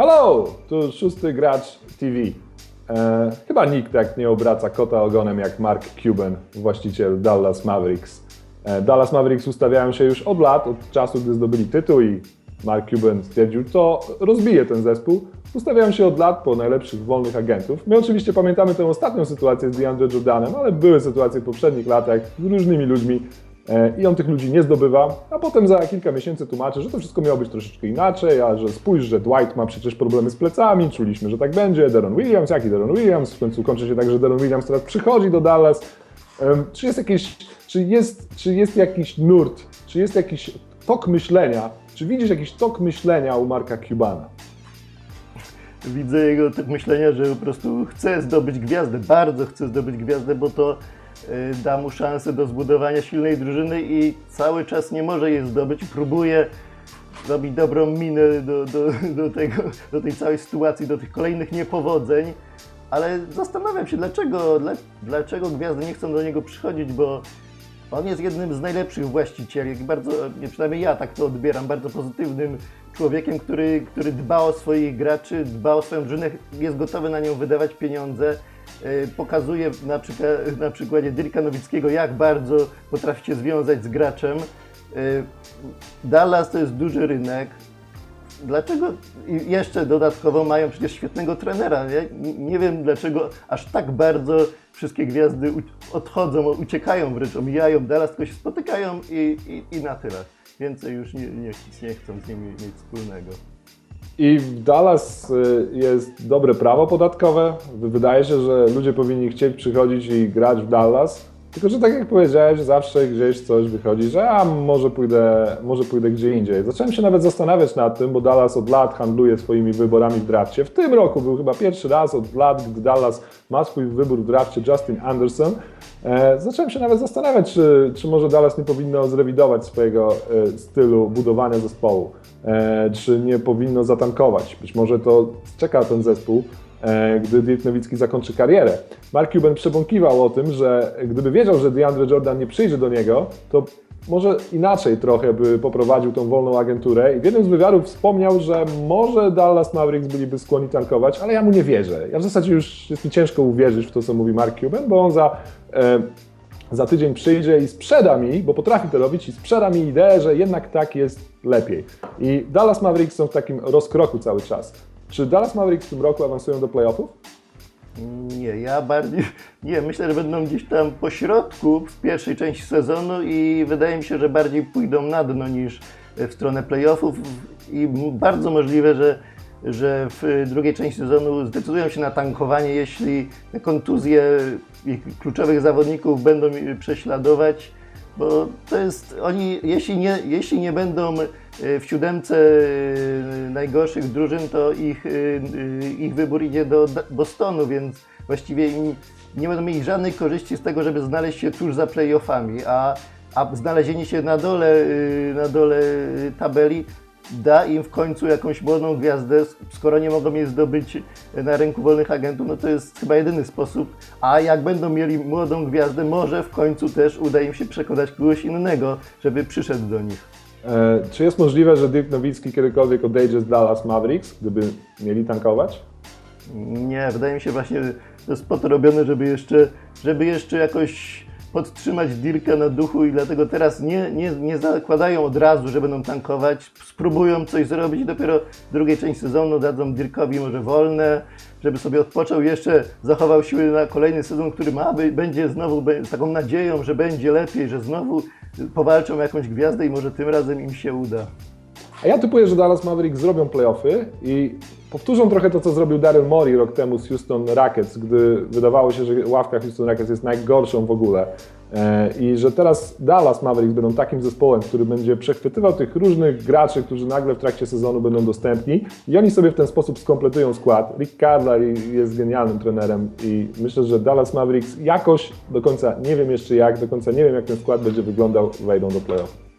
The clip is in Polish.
Hello! Tu szósty gracz TV. E, chyba nikt tak nie obraca kota ogonem jak Mark Cuban, właściciel Dallas Mavericks. E, Dallas Mavericks ustawiają się już od lat, od czasu, gdy zdobyli tytuł i Mark Cuban stwierdził, to rozbije ten zespół. Ustawiają się od lat po najlepszych wolnych agentów. My oczywiście pamiętamy tę ostatnią sytuację z DeAndre Jordanem, ale były sytuacje w poprzednich latach z różnymi ludźmi i on tych ludzi nie zdobywa, a potem za kilka miesięcy tłumaczy, że to wszystko miało być troszeczkę inaczej, a że spójrz, że Dwight ma przecież problemy z plecami, czuliśmy, że tak będzie, Deron Williams, jaki Deron Williams, w końcu kończy się tak, że Deron Williams teraz przychodzi do Dallas. Czy jest jakiś, czy jest, czy jest jakiś nurt, czy jest jakiś tok myślenia, czy widzisz jakiś tok myślenia u Marka Cubana? Widzę jego tak myślenia, że po prostu chce zdobyć gwiazdę, bardzo chce zdobyć gwiazdę, bo to da mu szansę do zbudowania silnej drużyny i cały czas nie może jej zdobyć. Próbuje robić dobrą minę do, do, do, tego, do tej całej sytuacji, do tych kolejnych niepowodzeń, ale zastanawiam się, dlaczego, dla, dlaczego gwiazdy nie chcą do niego przychodzić, bo on jest jednym z najlepszych właścicieli, bardzo, nie, przynajmniej ja tak to odbieram, bardzo pozytywnym człowiekiem, który, który dba o swoich graczy, dba o swoją drużynę, jest gotowy na nią wydawać pieniądze. Yy, Pokazuje na, przykład, na przykładzie Dirka Nowickiego, jak bardzo potrafi się związać z graczem. Yy, Dallas to jest duży rynek. Dlaczego jeszcze dodatkowo mają przecież świetnego trenera? Nie, wiem dlaczego aż tak bardzo wszystkie gwiazdy odchodzą, uciekają wręcz, omijają Dallas, tylko się spotykają i, i, i na tyle. Więcej już nie, nie, nie chcą z nimi mieć wspólnego. I w Dallas y, jest dobre prawo podatkowe. Wydaje się, że ludzie powinni chcieć przychodzić i grać w Dallas. Tylko, że tak jak powiedziałeś, zawsze gdzieś coś wychodzi, że a może pójdę, może pójdę gdzie indziej. Zacząłem się nawet zastanawiać nad tym, bo Dallas od lat handluje swoimi wyborami w drafcie. W tym roku był chyba pierwszy raz od lat, gdy Dallas ma swój wybór w drafcie Justin Anderson. E, zacząłem się nawet zastanawiać, czy, czy może Dallas nie powinno zrewidować swojego e, stylu budowania zespołu. E, czy nie powinno zatankować. Być może to czeka ten zespół, gdy Dirk Nowicki zakończy karierę. Mark Cuban przebąkiwał o tym, że gdyby wiedział, że DeAndre Jordan nie przyjdzie do niego, to może inaczej trochę by poprowadził tą wolną agenturę i w jednym z wywiadów wspomniał, że może Dallas Mavericks byliby skłonni tankować, ale ja mu nie wierzę. Ja w zasadzie już jest mi ciężko uwierzyć w to, co mówi Mark Cuban, bo on za e, za tydzień przyjdzie i sprzeda mi, bo potrafi to robić, i sprzeda mi ideę, że jednak tak jest lepiej. I Dallas Mavericks są w takim rozkroku cały czas. Czy Dallas Mavericks w tym roku awansują do playoffów? Nie, ja bardziej. Nie, myślę, że będą gdzieś tam po środku w pierwszej części sezonu i wydaje mi się, że bardziej pójdą na dno niż w stronę playoffów i bardzo możliwe, że, że w drugiej części sezonu zdecydują się na tankowanie, jeśli kontuzje kluczowych zawodników będą prześladować. Bo to jest, oni, jeśli nie, jeśli nie będą e, w siódemce e, najgorszych drużyn, to ich, e, ich wybór idzie do Bostonu, więc właściwie im nie będą mieli żadnej korzyści z tego, żeby znaleźć się tuż za playoffami, a, a znalezienie się na dole, na dole tabeli da im w końcu jakąś młodą gwiazdę, skoro nie mogą jej zdobyć na rynku wolnych agentów, no to jest chyba jedyny sposób. A jak będą mieli młodą gwiazdę, może w końcu też uda im się przekonać kogoś innego, żeby przyszedł do nich. E, czy jest możliwe, że Dirk Nowicki kiedykolwiek odejdzie z Dallas Mavericks, gdyby mieli tankować? Nie, wydaje mi się właśnie, to jest po to robione, żeby jeszcze, żeby jeszcze jakoś podtrzymać Dirka na duchu i dlatego teraz nie, nie, nie zakładają od razu, że będą tankować, spróbują coś zrobić dopiero w drugiej części sezonu dadzą Dirkowi może wolne, żeby sobie odpoczął, jeszcze zachował siły na kolejny sezon, który ma, będzie znowu z taką nadzieją, że będzie lepiej, że znowu powalczą jakąś gwiazdę i może tym razem im się uda. A ja typuję, że Dallas Mavericks zrobią playoffy i powtórzą trochę to, co zrobił Daryl Morey rok temu z Houston Rockets, gdy wydawało się, że ławka Houston Rockets jest najgorszą w ogóle. E, I że teraz Dallas Mavericks będą takim zespołem, który będzie przechwytywał tych różnych graczy, którzy nagle w trakcie sezonu będą dostępni i oni sobie w ten sposób skompletują skład. Rick Carlisle jest genialnym trenerem i myślę, że Dallas Mavericks jakoś do końca, nie wiem jeszcze jak, do końca nie wiem jak ten skład będzie wyglądał, wejdą do playoffów.